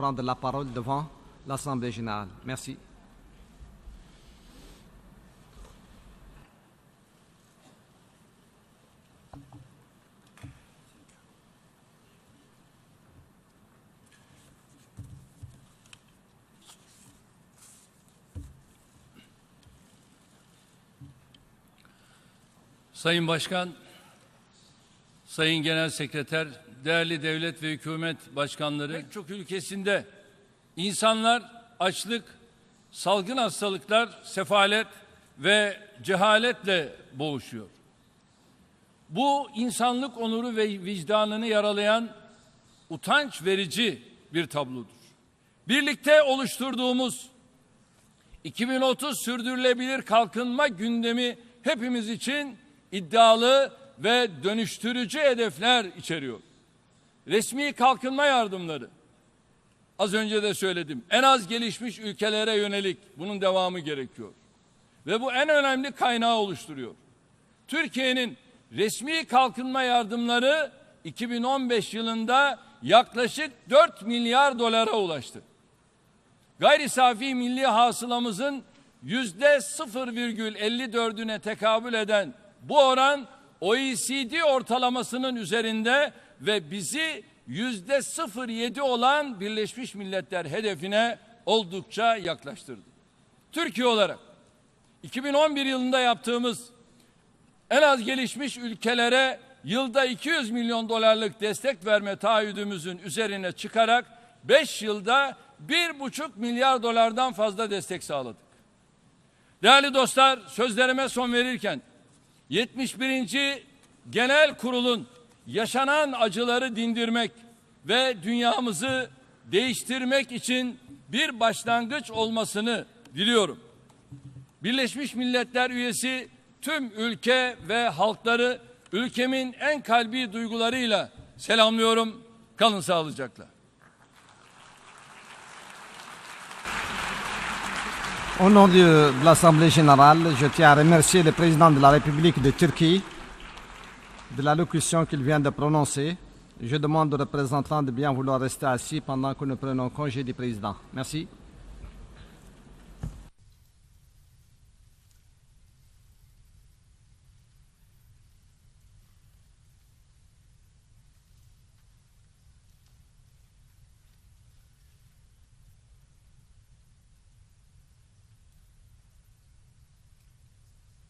prendre la parole devant l'Assemblée générale. Merci. Sayın Genel Sekreter, değerli devlet ve hükümet başkanları, pek çok ülkesinde insanlar açlık, salgın hastalıklar, sefalet ve cehaletle boğuşuyor. Bu insanlık onuru ve vicdanını yaralayan utanç verici bir tablodur. Birlikte oluşturduğumuz 2030 sürdürülebilir kalkınma gündemi hepimiz için iddialı ve dönüştürücü hedefler içeriyor. Resmi kalkınma yardımları az önce de söyledim. En az gelişmiş ülkelere yönelik bunun devamı gerekiyor. Ve bu en önemli kaynağı oluşturuyor. Türkiye'nin resmi kalkınma yardımları 2015 yılında yaklaşık 4 milyar dolara ulaştı. Gayri safi milli hasılamızın yüzde 0,54'üne tekabül eden bu oran OECD ortalamasının üzerinde ve bizi yüzde 0,7 olan Birleşmiş Milletler hedefine oldukça yaklaştırdı. Türkiye olarak 2011 yılında yaptığımız en az gelişmiş ülkelere yılda 200 milyon dolarlık destek verme taahhüdümüzün üzerine çıkarak 5 yılda 1,5 milyar dolardan fazla destek sağladık. Değerli dostlar sözlerime son verirken 71. Genel Kurul'un yaşanan acıları dindirmek ve dünyamızı değiştirmek için bir başlangıç olmasını diliyorum. Birleşmiş Milletler üyesi tüm ülke ve halkları ülkemin en kalbi duygularıyla selamlıyorum. Kalın sağlıcakla. Au nom de l'Assemblée générale, je tiens à remercier le président de la République de Turquie de l'allocution qu'il vient de prononcer. Je demande aux représentants de bien vouloir rester assis pendant que nous prenons congé du président. Merci.